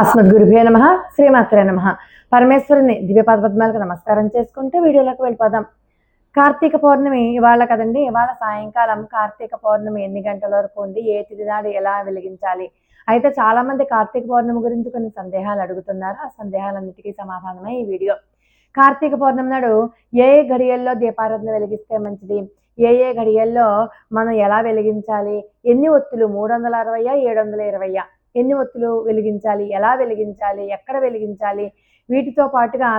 అస్మద్గురుభే నమ శ్రీమాత్రే నమ. పరమేశ్వరుని దివ్యపాద పద్మాలకు నమస్కారం చేసుకుంటూ వీడియోలోకి వెళ్ళిపోదాం. కార్తీక పౌర్ణమి ఇవాళ కదండి ఇవాళ సాయంకాలం కార్తీక పౌర్ణమి ఎన్ని గంటల వరకు ఉంది ఏ తిది నాడు ఎలా వెలిగించాలి? అయితే చాలా మంది కార్తీక పౌర్ణమి గురించి కొన్ని సందేహాలు అడుగుతున్నారు. ఆ సందేహాలన్నిటికీ సమాధానమే ఈ వీడియో. కార్తీక పౌర్ణమి నాడు ఏ ఏ ఘడియల్లో దీపారాధన వెలిగిస్తే మంచిది? ఏ ఏ ఘడియల్లో మనం ఎలా వెలిగించాలి? ఎన్ని ఒత్తులు? మూడు వందల అరవయ్యా ఏడు వందల ఇరవయ్యా ఎన్ని ఒత్తులు వెలిగించాలి ఎలా వెలిగించాలి ఎక్కడ వెలిగించాలి వీటితో పాటుగా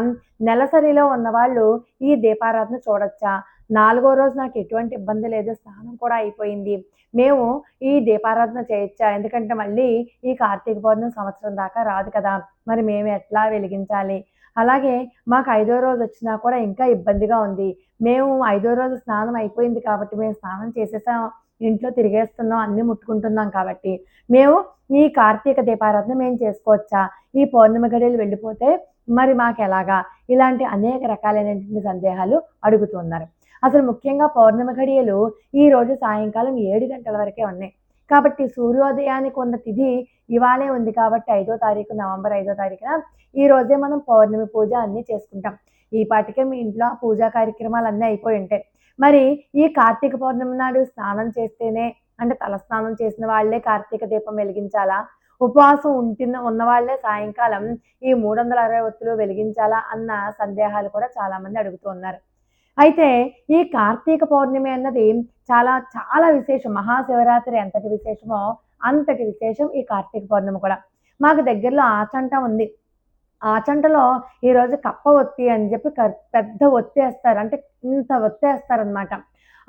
నెలసరిలో ఉన్నవాళ్ళు ఈ దీపారాధన చూడొచ్చా? నాలుగో రోజు నాకు ఎటువంటి ఇబ్బంది లేదు స్నానం కూడా అయిపోయింది. మేము ఈ దీపారాధన చేయొచ్చా? ఎందుకంటే మళ్ళీ ఈ కార్తీక పౌర్ణమి సంవత్సరం దాకా రాదు కదా. మరి మేము ఎట్లా వెలిగించాలి? అలాగే మాకు ఐదో రోజు వచ్చినా కూడా ఇంకా ఇబ్బందిగా ఉంది. మేము ఐదో రోజు స్నానం అయిపోయింది కాబట్టి మేము స్నానం చేసేసాం. ఇంట్లో తిరిగేస్తున్నాం అన్ని ముట్టుకుంటున్నాం కాబట్టి. మేము ఈ కార్తీక దీపారాధన మేము చేసుకోవచ్చా? ఈ పౌర్ణమి గడియలు వెళ్ళిపోతే మరి మాకు ఎలాగా? ఇలాంటి అనేక రకాలైనటువంటి సందేహాలు అడుగుతున్నారు. అసలు ముఖ్యంగా పౌర్ణమి గడియలు ఈ రోజు సాయంకాలం ఏడు గంటల వరకే ఉన్నాయి. కాబట్టి సూర్యోదయానికి ఉన్న తిథి ఇవాళే ఉంది కాబట్టి ఐదో తారీఖు నవంబర్ ఐదో తారీఖున ఈ రోజే మనం పౌర్ణమి పూజ అన్నీ చేసుకుంటాం. ఈ పాటికే మీ ఇంట్లో పూజా కార్యక్రమాలు అన్నీ అయిపోయి ఉంటాయి. మరి ఈ కార్తీక పౌర్ణమి నాడు స్నానం చేస్తేనే అంటే తలస్నానం చేసిన వాళ్ళే కార్తీక దీపం వెలిగించాలా? ఉపవాసం ఉంటున్న ఉన్నవాళ్ళే సాయంకాలం ఈ మూడు వందల అరవై ఒత్తులు వెలిగించాలా అన్న సందేహాలు కూడా చాలామంది అడుగుతున్నారు అడుగుతూ ఉన్నారు. అయితే ఈ కార్తీక పౌర్ణమి అన్నది చాలా చాలా విశేషం. మహాశివరాత్రి ఎంతటి విశేషమో అంతటి విశేషం ఈ కార్తీక పౌర్ణమి కూడా. మాకు దగ్గరలో ఆచంట ఉంది. ఆచంటలో ఈరోజు కప్ప ఒత్తి అని చెప్పి క- పెద్ద ఒత్తి వేస్తారు. అంటే ఇంత ఒత్తేస్తారనమాట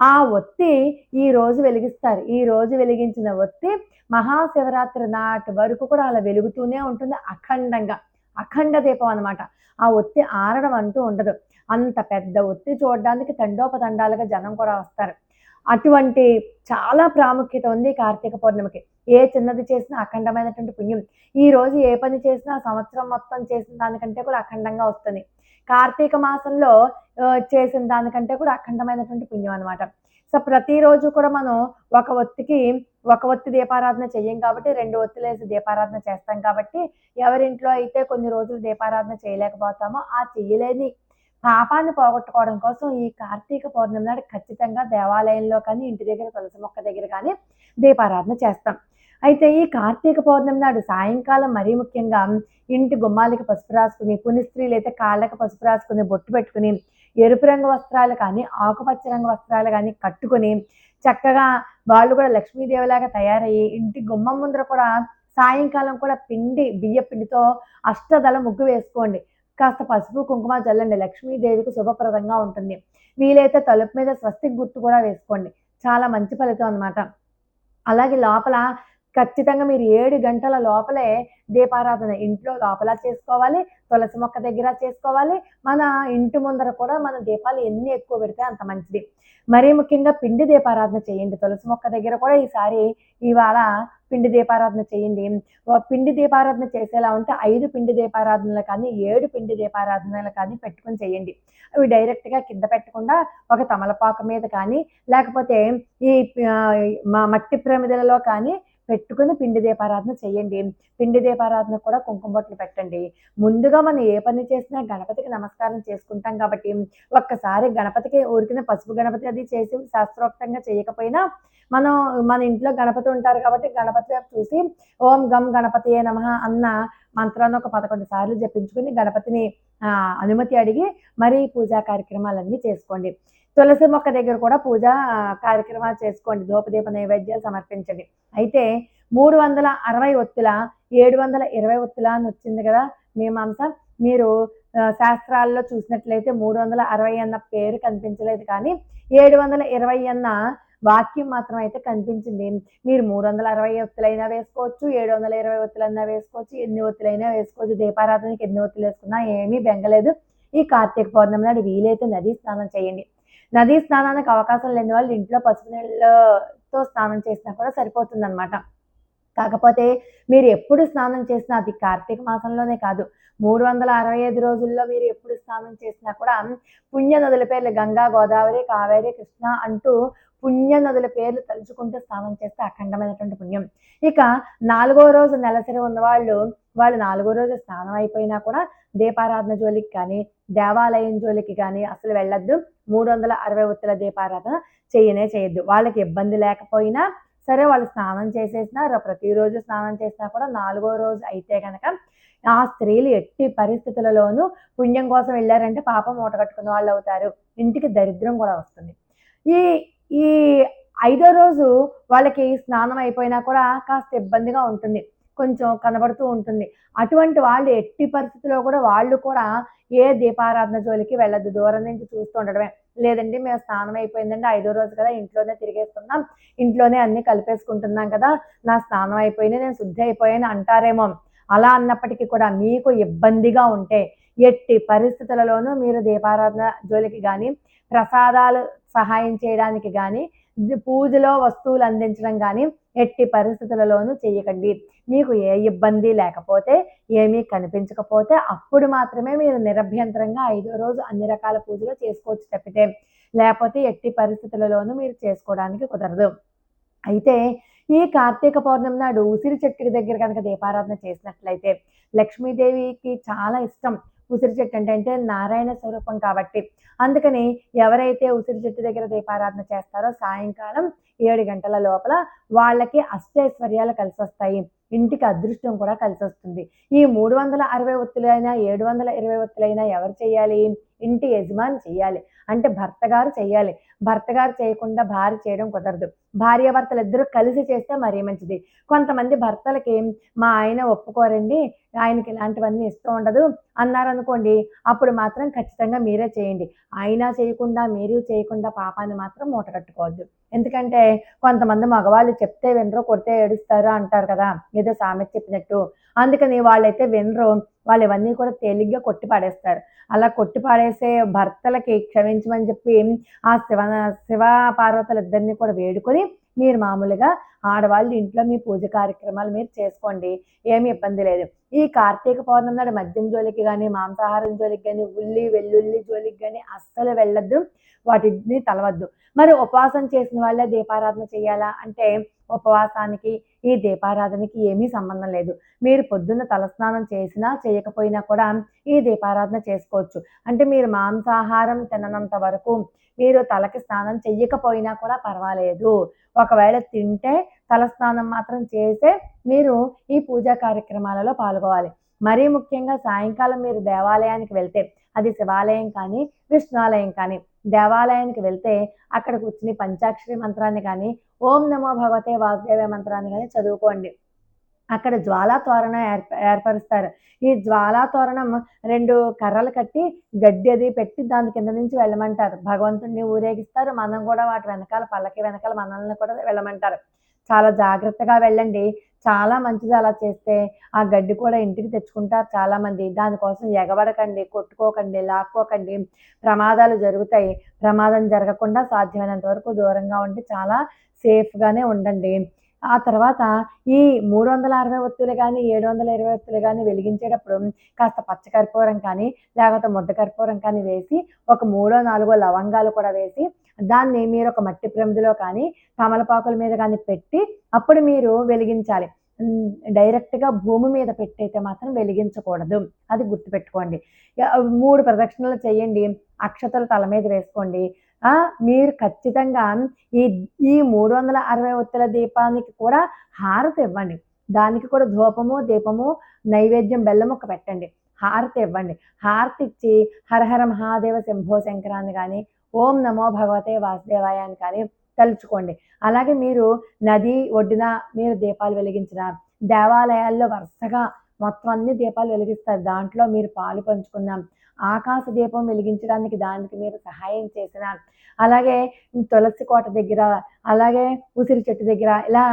ఆ ఒత్తి ఈ రోజు వెలిగిస్తారు. ఈ రోజు వెలిగించిన ఒత్తి మహాశివరాత్రి నాటి వరకు కూడా అలా వెలుగుతూనే ఉంటుంది అఖండంగా. అఖండ దీపం అనమాట ఆ ఒత్తి ఆరడం అంటూ ఉండదు. అంత పెద్ద ఒత్తి చూడడానికి తండోపతండాలుగా జనం కూడా వస్తారు. అటువంటి చాలా ప్రాముఖ్యత ఉంది కార్తీక పౌర్ణమికి. ఏ చిన్నది చేసినా అఖండమైనటువంటి పుణ్యం. ఈ రోజు ఏ పని చేసినా సంవత్సరం మొత్తం చేసిన దానికంటే కూడా అఖండంగా వస్తుంది. కార్తీక మాసంలో చేసిన దానికంటే కూడా అఖండమైనటువంటి పుణ్యం అనమాట సో ప్రతిరోజు కూడా మనం ఒక ఒత్తికి ఒక ఒత్తి దీపారాధన చెయ్యం కాబట్టి రెండు ఒత్తిలేసి దీపారాధన చేస్తాం కాబట్టి ఎవరింట్లో అయితే కొన్ని రోజులు దీపారాధన చేయలేకపోతామో ఆ చెయ్యలేని పాపాన్ని పోగొట్టుకోవడం కోసం ఈ కార్తీక పౌర్ణమి నాడు ఖచ్చితంగా దేవాలయంలో కానీ ఇంటి దగ్గర తులసి మొక్క దగ్గర కానీ దీపారాధన చేస్తాం. అయితే ఈ కార్తీక పౌర్ణమి నాడు సాయంకాలం మరీ ముఖ్యంగా ఇంటి గుమ్మాలకి పసుపు రాసుకుని పుని స్త్రీలు అయితే కాళ్ళకి పసుపు రాసుకుని బొట్టు పెట్టుకుని ఎరుపు రంగు వస్త్రాలు కానీ ఆకుపచ్చ రంగు వస్త్రాలు కానీ కట్టుకుని చక్కగా వాళ్ళు కూడా లక్ష్మీదేవిలాగా తయారయ్యి ఇంటి గుమ్మం ముందర కూడా సాయంకాలం కూడా పిండి బియ్య పిండితో అష్టదళ ముగ్గు వేసుకోండి. కాస్త పసుపు కుంకుమ చల్లండి లక్ష్మీదేవికి శుభప్రదంగా ఉంటుంది. వీలైతే తలుపు మీద స్వస్తిక్ గుర్తు కూడా వేసుకోండి. చాలా మంచి ఫలితం అనమాట అలాగే లోపల ఖచ్చితంగా మీరు ఏడు గంటల లోపలే దీపారాధన ఇంట్లో లోపల చేసుకోవాలి తులసి మొక్క దగ్గర చేసుకోవాలి. మన ఇంటి ముందర కూడా మన దీపాలు ఎన్ని ఎక్కువ పెడితే అంత మంచిది. మరీ ముఖ్యంగా పిండి దీపారాధన చేయండి. తులసి మొక్క దగ్గర కూడా ఈసారి ఇవాళ పిండి దీపారాధన చేయండి. ఓ పిండి దీపారాధన చేసేలా ఉంటే ఐదు పిండి దీపారాధనలు కానీ ఏడు పిండి దీపారాధనలు కానీ పెట్టుకొని చేయండి. అవి డైరెక్ట్గా కింద పెట్టకుండా ఒక తమలపాకు మీద కానీ లేకపోతే ఈ మట్టి ప్రమిదలలో కానీ పెట్టుకుని పిండి దీపారాధన చేయండి. పిండి దీపారాధన కూడా కుంకుమ బొట్లు పెట్టండి. ముందుగా మనం ఏ పని చేసినా గణపతికి నమస్కారం చేసుకుంటాం కాబట్టి ఒక్కసారి గణపతికి ఊరికిన పసుపు గణపతి అది చేసి శాస్త్రోక్తంగా చేయకపోయినా మనం మన ఇంట్లో గణపతి ఉంటారు కాబట్టి గణపతి వైపు చూసి ఓం గం గణపతియే నమ అన్న మంత్రాన్ని ఒక పదకొండు సార్లు జపించుకుని గణపతిని అనుమతి అడిగి మరి పూజా కార్యక్రమాలన్నీ చేసుకోండి. తులసి మొక్క దగ్గర కూడా పూజ కార్యక్రమాలు చేసుకోండి. ధూపదీప నైవేద్యాలు సమర్పించండి. అయితే మూడు వందల అరవై ఒత్తుల ఏడు వందల ఇరవై ఒత్తుల అని వచ్చింది కదా మీమాంస మీరు శాస్త్రాల్లో చూసినట్లయితే మూడు వందల అరవై అన్న పేరు కనిపించలేదు కానీ ఏడు వందల ఇరవై అన్న వాక్యం మాత్రం అయితే కనిపించింది. మీరు మూడు వందల అరవై ఒత్తులైనా వేసుకోవచ్చు ఏడు వందల ఇరవై ఒత్తులైనా వేసుకోవచ్చు ఎన్ని ఒత్తులైనా వేసుకోవచ్చు. దీపారాధనకి ఎన్ని ఒత్తులు వేసుకున్నా ఏమీ బెంగలేదు. ఈ కార్తీక పౌర్ణమి నాడు వీలైతే నదీ స్నానం చేయండి. నదీ స్నానానికి అవకాశం లేని వాళ్ళు ఇంట్లో పసుపు నీళ్ళతో స్నానం చేసినా కూడా సరిపోతుంది కాకపోతే మీరు ఎప్పుడు స్నానం చేసినా అది కార్తీక మాసంలోనే కాదు. మూడు వందల అరవై ఐదు రోజుల్లో మీరు ఎప్పుడు స్నానం చేసినా కూడా పుణ్య నదుల పేర్లు గంగా గోదావరి కావేరి కృష్ణ అంటూ పుణ్య నదుల పేర్లు తలుచుకుంటూ స్నానం చేస్తే అఖండమైనటువంటి పుణ్యం. ఇక నాలుగో రోజు నెలసరి ఉన్నవాళ్ళు వాళ్ళు నాలుగో రోజు స్నానం అయిపోయినా కూడా దీపారాధన జోలికి కానీ దేవాలయం జోలికి కానీ అసలు వెళ్ళొద్దు. మూడు వందల అరవై ఒత్తుల దీపారాధన చేయనే చేయొద్దు. వాళ్ళకి ఇబ్బంది లేకపోయినా సరే వాళ్ళు స్నానం చేసేసినా ప్రతిరోజు స్నానం చేసినా కూడా నాలుగో రోజు అయితే కనుక ఆ స్త్రీలు ఎట్టి పరిస్థితులలోనూ పుణ్యం కోసం వెళ్ళారంటే పాపం మూట కట్టుకున్న వాళ్ళు అవుతారు. ఇంటికి దరిద్రం కూడా వస్తుంది. ఈ ఈ ఐదో రోజు వాళ్ళకి స్నానం అయిపోయినా కూడా కాస్త ఇబ్బందిగా ఉంటుంది. కొంచెం కనబడుతూ ఉంటుంది. అటువంటి వాళ్ళు ఎట్టి పరిస్థితుల్లో కూడా వాళ్ళు కూడా ఏ దీపారాధన జోలికి వెళ్ళదు దూరం నుంచి చూస్తూ ఉండడమే. లేదండి మేము స్నానం అయిపోయిందండి. ఐదో రోజు కదా ఇంట్లోనే తిరిగేస్తున్నాం. ఇంట్లోనే అన్ని కలిపేసుకుంటున్నాం కదా. నా స్నానం అయిపోయింది నేను శుద్ధి అయిపోయాను అంటారేమో. అలా అన్నప్పటికీ కూడా మీకు ఇబ్బందిగా ఉంటే ఎట్టి పరిస్థితులలోనూ మీరు దీపారాధన జోలికి కానీ ప్రసాదాలు సహాయం చేయడానికి కానీ పూజలో వస్తువులు అందించడం కానీ ఎట్టి పరిస్థితులలోనూ చేయకండి. మీకు ఏ ఇబ్బంది లేకపోతే ఏమీ కనిపించకపోతే అప్పుడు మాత్రమే మీరు నిరభ్యంతరంగా ఐదో రోజు అన్ని రకాల పూజలు చేసుకోవచ్చు తప్పితే. లేకపోతే ఎట్టి పరిస్థితులలోనూ మీరు చేసుకోవడానికి కుదరదు. అయితే ఈ కార్తీక పౌర్ణమి నాడు ఉసిరి చెట్టుకి దగ్గర కనుక దీపారాధన చేసినట్లయితే లక్ష్మీదేవికి చాలా ఇష్టం. ఉసిరి చెట్టు అంటే అంటే నారాయణ స్వరూపం కాబట్టి. అందుకని ఎవరైతే ఉసిరి చెట్టు దగ్గర దీపారాధన చేస్తారో సాయంకాలం ఏడు గంటల లోపల వాళ్ళకి అష్టైశ్వర్యాలు కలిసి వస్తాయి ఇంటికి అదృష్టం కూడా కలిసి వస్తుంది ఈ మూడు వందల అరవై ఒత్తులైనా ఏడు వందల ఇరవై ఒత్తులైనా ఎవరు చేయాలి? ఇంటి యజమాని చేయాలి. అంటే భర్త గారు చేయాలి. భర్త గారు చేయకుండా భార్య చేయడం కుదరదు. భార్యాభర్తలు ఇద్దరూ కలిసి చేస్తే మరీ మంచిది. కొంతమంది భర్తలకి మా ఆయన ఒప్పుకోరండి ఆయనకి ఇలాంటివన్నీ ఇష్టం ఉండదు అన్నారనుకోండి అప్పుడు మాత్రం ఖచ్చితంగా మీరే చేయండి. ఆయన చేయకుండా మీరు చేయకుండా పాపాన్ని మాత్రం మూట కట్టుకోవద్దు. ఎందుకంటే కొంతమంది మగవాళ్ళు చెప్తే వినరు కొడితే ఏడుస్తారు అంటారు కదా ఏదో సామెత చెప్పినట్టు. అందుకని వాళ్ళైతే వినరు. వాళ్ళు ఇవన్నీ కూడా తేలిగ్గా కొట్టి పాడేస్తారు అలా కొట్టి పాడేసే భర్తలకి క్షమించమని చెప్పి ఆ శివ శివ పార్వతులు ఇద్దరిని కూడా వేడుకొని మీరు మామూలుగా ఆడవాళ్ళు ఇంట్లో మీ పూజ కార్యక్రమాలు మీరు చేసుకోండి. ఏమి ఇబ్బంది లేదు. ఈ కార్తీక పౌర్ణమి నాడు మద్యం జోలికి కానీ మాంసాహారం జోలికి కానీ ఉల్లి వెల్లుల్లి జోలికి కానీ అస్సలు వెళ్ళొద్దు. వాటిని తలవద్దు. మరి ఉపవాసం చేసిన వాళ్ళే దీపారాధన చేయాలా? అంటే ఉపవాసానికి ఈ దీపారాధనకి ఏమీ సంబంధం లేదు. మీరు పొద్దున్న తలస్నానం చేసినా చేయకపోయినా కూడా ఈ దీపారాధన చేసుకోవచ్చు. అంటే మీరు మాంసాహారం తిననంత వరకు మీరు తలకి స్నానం చెయ్యకపోయినా కూడా పర్వాలేదు. ఒకవేళ తింటే తలస్నానం మాత్రం చేసే మీరు ఈ పూజా కార్యక్రమాలలో పాల్గొవాలి. మరీ ముఖ్యంగా సాయంకాలం మీరు దేవాలయానికి వెళ్తే అది శివాలయం కానీ విష్ణాలయం కానీ దేవాలయానికి వెళ్తే అక్కడ కూర్చుని పంచాక్షరి మంత్రాన్ని కానీ ఓం నమో భగవతే వాసుదేవ మంత్రాన్ని కానీ చదువుకోండి. అక్కడ జ్వాలా తోరణం ఏర్ప ఏర్పరుస్తారు. ఈ జ్వాలా తోరణం రెండు కర్రలు కట్టి గడ్డి అది పెట్టి దాని కింద నుంచి వెళ్ళమంటారు. భగవంతుడిని ఊరేగిస్తారు. మనం కూడా వాటి వెనకాల పల్లకి వెనకాల మనల్ని కూడా వెళ్ళమంటారు. చాలా జాగ్రత్తగా వెళ్ళండి. చాలా మంచిది అలా చేస్తే ఆ గడ్డి కూడా ఇంటికి తెచ్చుకుంటారు చాలామంది. దానికోసం ఎగబడకండి కొట్టుకోకండి లాక్కోకండి. ప్రమాదాలు జరుగుతాయి. ప్రమాదం జరగకుండా సాధ్యమైనంత వరకు దూరంగా ఉండి చాలా సేఫ్గానే ఉండండి. ఆ తర్వాత ఈ మూడు వందల అరవై ఒత్తులు కానీ ఏడు వందల ఇరవై ఒత్తులు కానీ వెలిగించేటప్పుడు కాస్త పచ్చకర్పూరం కానీ లేకపోతే ముద్ద కర్పూరం కానీ వేసి ఒక మూడో నాలుగో లవంగాలు కూడా వేసి దాన్ని మీరు ఒక మట్టి ప్రమిదిలో కానీ తమలపాకుల మీద కానీ పెట్టి అప్పుడు మీరు వెలిగించాలి. డైరెక్ట్గా భూమి మీద పెట్టయితే మాత్రం వెలిగించకూడదు. అది గుర్తుపెట్టుకోండి. మూడు ప్రదక్షిణలు చేయండి. అక్షతలు తల మీద వేసుకోండి. మీరు ఖచ్చితంగా ఈ ఈ మూడు వందల అరవై ఒత్తుల దీపానికి కూడా హారతి ఇవ్వండి. దానికి కూడా ధూపము దీపము నైవేద్యం బెల్లం ఒక పెట్టండి. హారతి ఇవ్వండి. హారతి ఇచ్చి హరహర మహాదేవ శంభో శంకరాన్ని కానీ ఓం నమో భగవతే వాసుదేవాయ అని కానీ తలుచుకోండి. అలాగే మీరు నది ఒడ్డున మీరు దీపాలు వెలిగించిన దేవాలయాల్లో వరుసగా మొత్తం అన్ని దీపాలు వెలిగిస్తారు. దాంట్లో మీరు పాలు పంచుకుందాం. ఆకాశ దీపం వెలిగించడానికి దానికి మీరు సహాయం చేసిన అలాగే తులసి కోట దగ్గర అలాగే ఉసిరి చెట్టు దగ్గర ఇలా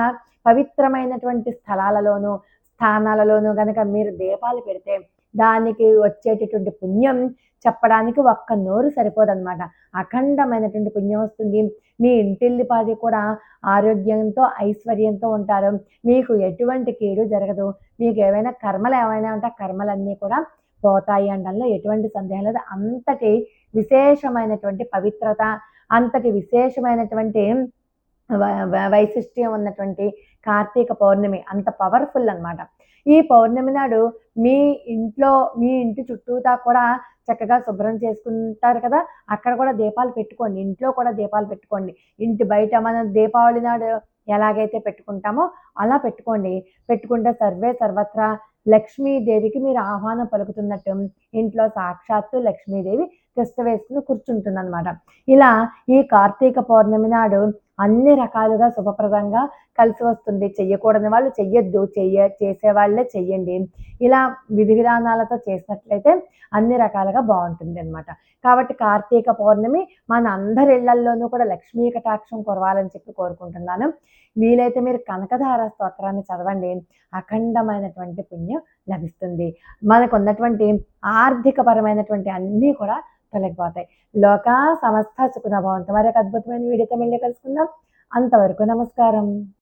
పవిత్రమైనటువంటి స్థలాలలోనూ స్థానాలలోనూ కనుక మీరు దీపాలు పెడితే దానికి వచ్చేటటువంటి పుణ్యం చెప్పడానికి ఒక్క నోరు సరిపోదన్నమాట. అఖండమైనటువంటి పుణ్యం వస్తుంది. మీ ఇంటిల్లిపాది కూడా ఆరోగ్యంతో ఐశ్వర్యంతో ఉంటారు. మీకు ఎటువంటి కీడు జరగదు. మీకు ఏవైనా కర్మలు ఏమైనా ఉంటే ఆ కర్మలన్నీ కూడా పోతాయి అనడంలో ఎటువంటి సందేహం లేదు. అంతటి విశేషమైనటువంటి పవిత్రత అంతటి విశేషమైనటువంటి వైశిష్ట్యం ఉన్నటువంటి కార్తీక పౌర్ణమి అంత పవర్ఫుల్ అన్నమాట. ఈ పౌర్ణమి నాడు మీ ఇంట్లో మీ ఇంటి చుట్టూతా కూడా చక్కగా శుభ్రం చేసుకుంటారు కదా అక్కడ కూడా దీపాలు పెట్టుకోండి ఇంట్లో కూడా దీపాలు పెట్టుకోండి. ఇంటి బయట మనం దీపావళి నాడు ఎలాగైతే పెట్టుకుంటామో అలా పెట్టుకోండి. పెట్టుకుంటే సర్వే సర్వత్రా లక్ష్మీదేవికి మీరు ఆహ్వానం పలుకుతున్నట్టు. ఇంట్లో సాక్షాత్తు లక్ష్మీదేవి తిష్ట వేసుకుని కూర్చుంటుంది అనమాట ఇలా ఈ కార్తీక పౌర్ణమి నాడు అన్ని రకాలుగా శుభప్రదంగా కలిసి వస్తుంది. చెయ్యకూడని వాళ్ళు చెయ్యొద్దు. చెయ్య చేసే వాళ్ళే చెయ్యండి. ఇలా విధి విధానాలతో చేసినట్లయితే అన్ని రకాలుగా బాగుంటుంది అనమాట కాబట్టి కార్తీక పౌర్ణమి మన అందరి ఇళ్ళల్లోనూ కూడా లక్ష్మీ కటాక్షం కురవాలని చెప్పి కోరుకుంటున్నాను. వీలైతే మీరు కనకధార స్తోత్రాన్ని చదవండి. అఖండమైనటువంటి పుణ్యం లభిస్తుంది. మనకు ఉన్నటువంటి ఆర్థికపరమైనటువంటి అన్నీ కూడా తొలగిపోతాయి లోక సమస్త సుఖనభవంతో మరి ఒక అద్భుతమైన వీడియోతో మళ్ళీ కలుసుకుందాం. అంతవరకు నమస్కారం.